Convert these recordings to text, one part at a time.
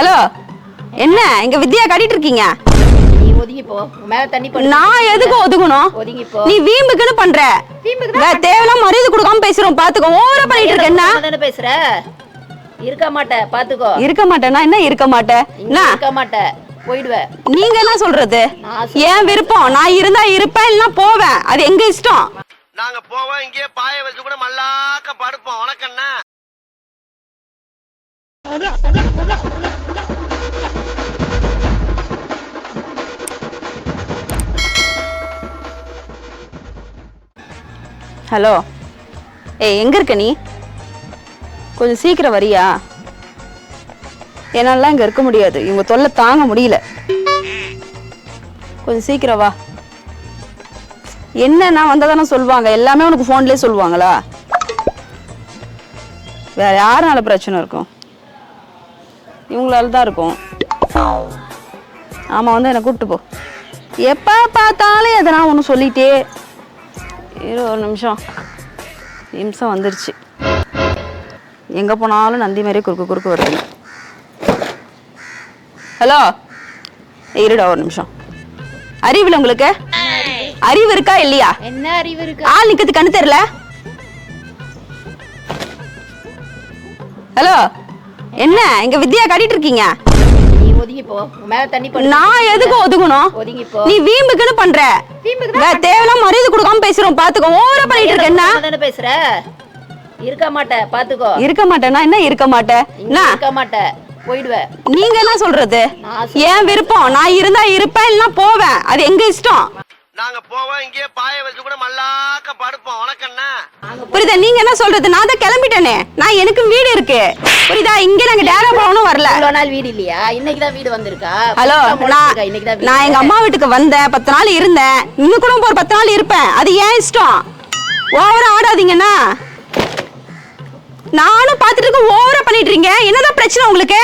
Hello என்ன இங்க வித்யா கட்டிட்டு இருக்கீங்க? நீ ஒதுங்கி போ. உன் மேல தண்ணி படு. நான் எதுக்கு ஒதுக்கணும் நீ வீம்புக்குன்னு பண்ற. தேவையில்லாம மரியாதை கொடுக்காம பேசுறோம் பாத்துக்கோ. ஓவரா பண்ணிட்டு இருக்க என்ன? பேசுற? இருக்க மாட்ட பாத்துக்கோ. இருக்க மாட்டேன்னா என்ன இருக்க மாட்டேன் என்ன? இருக்க மாட்ட. போயிடுவ. நீங்க என்ன சொல்றது? நான் என் விருப்பம். நான் இருந்தா இருப்பேன் இல்லைன்னா போவேன். அது எங்க இஷ்டம்? நாங்க போவோம் இங்கேயே பாய வச்சு கூட மல்லாக்க படுப்போம். உனக்கு என்ன? ஹலோ. ஏய் எங்கே இருக்க நீ? கொஞ்சம் சீக்கிரம் வரியா? என்னாலாம் இங்கே இருக்க முடியாது. இவங்க தொல்லை தாங்க முடியல. கொஞ்சம் சீக்கிரம் வா. என்னன்னா வந்தால் தானே சொல்லுவாங்க எல்லாமே உனக்கு ஃபோன்லேயே சொல்லுவாங்களா? வேற யாருனால பிரச்சனை இருக்கும்? இவங்களால தான் இருக்கும். ஆமாம் வந்து என்னை கூப்பிட்டு போ. எப்போ பார்த்தாலும் எதனா ஒன்று சொல்லிட்டே இரு ஒரு நிமிஷம். நிமிஷம் வந்துருச்சு. எங்கே போனாலும் நந்தி மாதிரி குறுக்கு குறுக்கு வருது ஹலோ? இருடா ஒரு நிமிஷம். அறிவில் உங்களுக்கு? அறிவு இருக்கா இல்லையா? என்ன அறிவு இருக்கு? ஆள் நிக்கிறது கண்ணு தெரியல? ஹலோ? என்ன? இங்க வித்யா கட்டிட்டு இருக்கீங்க? ஒதுங்கி போ உன் மேல தண்ணி படு நான் எதுக்கு ஒதுக்கணும் ஒதுங்கி போ நீ வீம்புக்குன்னு பண்ற. வீம்புக்கு மரியாதை கொடுக்காம பேசுறோம். பாத்துக்கோ ஓவரா பண்ணிட்டு இருக்க என்ன? தானே பேசுற? இருக்க மாட்ட பாத்துக்கோ. இருக்க மாட்டேன்னா என்ன இருக்க மாட்டேன் இங்க என்ன? இருக்க மாட்ட. போயிடுவ. நீங்க என்ன சொல்றது என் விருப்பம். நான் இருந்தா இருப்பேன் இல்லைன்னா போவேன். அது எங்க இஷ்டம்? நாங்க போவோம் இங்கேயே பாய வச்சு கூட மல்லாக்க படுப்போம். உனக்கு என்ன? புரியுதா? நீங்க என்ன சொல்றது? நான் தான் கிளம்பிட்டேனே. நான் எனக்கு வீடு இருக்கு. புரியுதா? இங்க நாங்க டேரா போகணும் வரல. இவ்வளவு நாள் வீடு இல்லையா? இன்னைக்கு தான் வீடு வந்திருக்கா? ஹலோ நான் முளைச்சிருக்கா, இன்னைக்கு தான் நான் எங்க அம்மா வீட்டுக்கு வந்தேன். பத்து நாள் இருந்தேன். இன்னும் கூட ஒரு பத்து நாள் இருப்பேன். அது ஏன் இஷ்டம்? ஓவரா ஆடாதீங்கண்ணா நானும் பார்த்துட்டு இருக்க ஓவரா பண்ணிட்டு இருக்கீங்க. என்னதான் பிரச்சனை உங்களுக்கு?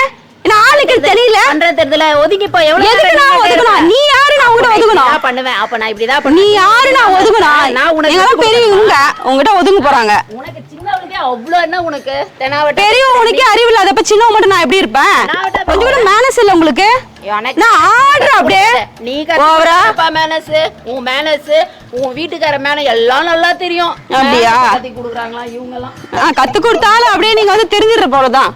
என்ன ஆளுக்கு தெரியல. பண்றது தெரியல. ஒதுங்கி போ. எவ்வளவு நான் ஒதுக்கணும்? நீ யாரு நான் உங்ககிட்ட நான் ஒதுக்கணும் இப்படிதான் பண்ணுவேன். அப்ப நான் இப்படிதான் நீ பண்ணுவேன். யாரு? நான் ஒதுக்கணும் நான் உனக்கு பெரியவங்க உங்ககிட்ட ஒதுங்க போறாங்க. உனக்கு சின்னவனுக்கே அவ்வளவு என்ன உனக்கு? தெனாவட்ட பெரியவங்க உனக்கே அறிவு இல்லாதப்ப சின்னவங்க மட்டும் நான் எப்படி இருப்பேன்? கொஞ்சம் கூட மேனஸ் இல்ல உங்களுக்கு? நான் ஆடுறேன் அப்படியே. நீ ஓவரா? கத்துப்பா மேனஸ் உன் மேனஸ் உன் வீட்டுக்கார மேன எல்லாம் நல்லா தெரியும். அப்படியா? மேனஸ் கத்தி குடுக்குறாங்களா இவங்க எல்லாம் கத்து கொடுத்தாலும் அப்படியே நீங்க வந்து தெரிஞ்சிடுற போலதான்.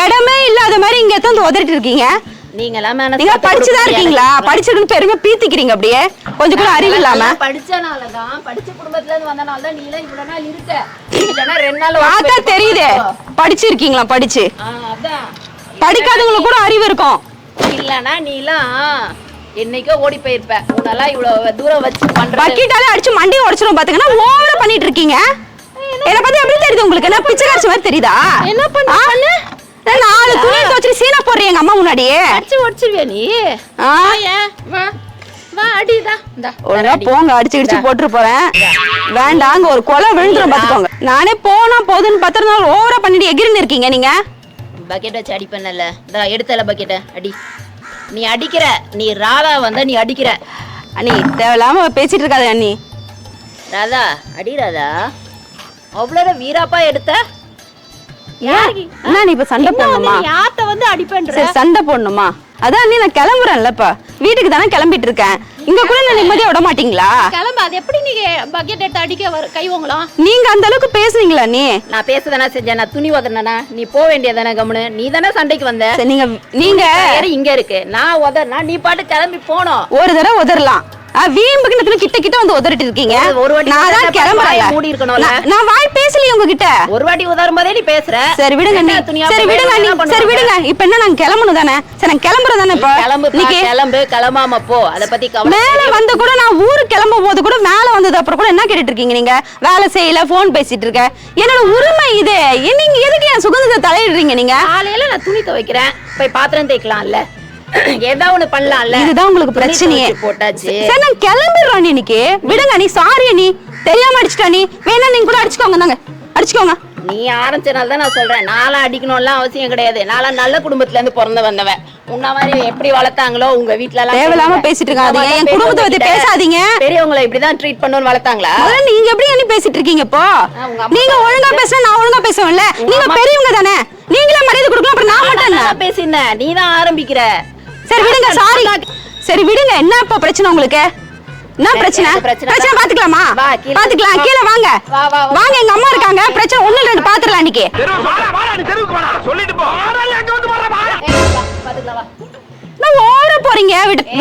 இடமே இல்லாத மாதிரி இங்க எத்தனை வந்து உதறிட்டு இருக்கீங்க? நீங்க எல்லாம் மேனஸ் நீங்க படிச்சுதான் இருக்கீங்களா? படிச்சிருக்குன்னு பெருமை பீத்திக்கிறீங்க அப்படியே. கொஞ்சம் கூட அறிவு இல்லாம. படிச்சனாலதான் படிச்ச குடும்பத்துல இருந்து வந்தனால தான் நீ எல்லாம் இவ்வளவு நாள் இருக்க. இல்லைன்னா ரெண்டு நாள் பார்த்தா தெரியுதே. படிச்சிருக்கீங்களா? படிச்சு. அதான். படிக்காதவங்களுக்கு கூட அறிவு இருக்கும். இல்லனா நீ எல்லாம் என்னைக்கோ ஓடி போயிருப்ப. உன்னெல்லாம் இவ்வளவு தூரம் வச்சு பண்ற பக்கெட்டாலே அடிச்சு மண்டையை உடைச்சிரும் பாத்துங்கன்னா ஓவரா பண்ணிட்டு இருக்கீங்க. என்ன பத்தி எப்படி தெரியுது உங்களுக்கு? என்ன பிச்சை காட்சி மாதிரி தெரியுதா? என்ன பண்ண. நாலு துணி துவச்சு சீனா போடுறீங்க எங்க அம்மா முன்னாடியே. அடிச்சு உடச்சிருவியா நீ? வா வா அடிதா ஒழுங்கா போங்க அடிச்சு இடிச்சு போட்டு போறேன். வேண்டாம் அங்க ஒரு கொலை விழுந்துரும் பாத்துக்கோங்க. நானே போனா போதுன்னு பத்து நாள் ஓவரா பண்ணிட்டு எகிரின்னு இருக்கீங்க நீங்க? பக்கெட் வச்சு அடிப்பேன்ல இந்தா எடுத்தல பக்கெட்டை அடி. நீ அடிக்கிற. நீ ராதா வந்தா நீ அடிக்கிற. அண்ணி தேவையில்லாம பேசிட்டு இருக்காத அண்ணி. ராதா அடி ராதா. அவ்வளோ வீராப்பா எடுத்த? அண்ணா நீ இப்ப சண்டை என்ன போடணுமா நீ யார்கிட்ட வந்து அடிப்பேன்ற சரி சண்டை போடணுமா? அதான் நீ நான் கிளம்புறேன்ல இப்ப. வீட்டுக்கு தானே கிளம்பிட்டு இருக்கேன். இங்க கூட நான் நிம்மதியா விட மாட்டீங்களா? கிளம்பு அது எப்படி நீங்க பக்கெட் எடுத்து அடிக்க வர கை வாங்கலாம் நீங்க அந்த அளவுக்கு பேசுனீங்களா நீ நான் பேசதானே செஞ்சேன். நான் துணி உதறினா? நீ போக வேண்டியதானே கம்முனு. நீ தானே சண்டைக்கு வந்த. நீங்க நீங்க வேற இங்க இருக்கு. நான் உதறினா? நீ பாட்டு கிளம்பி போனோம் ஒரு தடவை உதறலாம். வீம்புக்கு கிட்ட கிட்ட வந்து உதறிட்டு இருக்கீங்க ஒரு- வாட்டி நான் தான் கிளம்புறேன் மூடி இருக்கணும்ல. நான்- நான் வாய் பேசலையே உங்ககிட்ட. ஒரு வாட்டி உதறும் போதே நீ பேசுற. சரி விடுங்க நீ சரி விடுங்க நீ சரி? விடுங்க. இப்ப என்ன நாங்க கிளம்பணும் தானே? சரி நான் கிளம்புறேன் தானே இப்ப? கிளம்பு கிளம்பு கிளம்பாம போ. அத பத்தி கவலை மேல வந்து கூட நான் ஊருக்கு கிளம்பும் போது கூட மேல வந்தது அப்புறம் கூட என்ன கேட்டுட்டு இருக்கீங்க நீங்க? வேலை செய்யல போன் பேசிட்டு இருக்க. என்னோட உரிமை இது. நீங்க எதுக்கு என் சுதந்திரத்தை தலையிடுறீங்க நீங்க? காலையில நான் துணி துவைக்கிறேன். போய் பாத்திரம் தேய்க்கலாம்ல. ஏதா ஒண்ணு பண்ணலாம்ல. இதுதான் உங்களுக்கு பிரச்சனையே. போட்டாச்சு. சரி நான் கிளம்பிடுறோம் நீ இன்னைக்கு. விடுங்க நீ சாரி நீ தெரியாம அடிச்சிட்டா நீ வேணா நீங்க கூட அடிச்சுக்கோங்க தாங்க அடிச்சுக்கோங்க. நீ ஆரம்பிச்சனால தான் நான் சொல்றேன். நான்லாம் அடிக்கணும்லாம் அவசியம் கிடையாது. நான்லாம் நல்ல குடும்பத்துல இருந்து பிறந்து வந்தவன். உன்ன மாதிரி எப்படி வளர்த்தாங்களோ உங்க வீட்ல எல்லாம் தேவையில்லாம. பேசிட்டு இருக்காதீங்க. என் குடும்பத்தை பத்தி பேசாதீங்க. பெரியவங்களை இப்படிதான் ட்ரீட் பண்ணணும்னு வளர்த்தாங்களா? முதல்ல நீங்க எப்படி என்ன பேசிட்டு இருக்கீங்க இப்போ? நீங்க ஒழுங்கா பேசுனா நான் ஒழுங்கா பேசுவேன்ல. நீங்க பெரியவங்க தானே. நீங்களே மரியாதை கொடுக்கலாம் அப்புறம் நான் மட்டும் பேசினேன் நீ தான் ஆரம்பிக்கிற. சரி விடுங்க சாரி சரி விடுங்க என்ன இப்ப பிரச்சனை உங்களுக்கு? என்ன பிரச்சனை பிரச்சனை. பாத்துக்கலாமா. பாத்துக்கலாம் கீழே வாங்க. வா, வா, வா. வாங்க எங்க அம்மா இருக்காங்க. பிரச்சனை ஒண்ணு ரெண்டு பாத்துக்கலாம் இன்னைக்கு. சொல்லிட்டு போ. எங்க வந்து வர வா ஏய், வா, பாத்துக்கலாம் வா. நான் ஓட போறீங்க? விட்டு-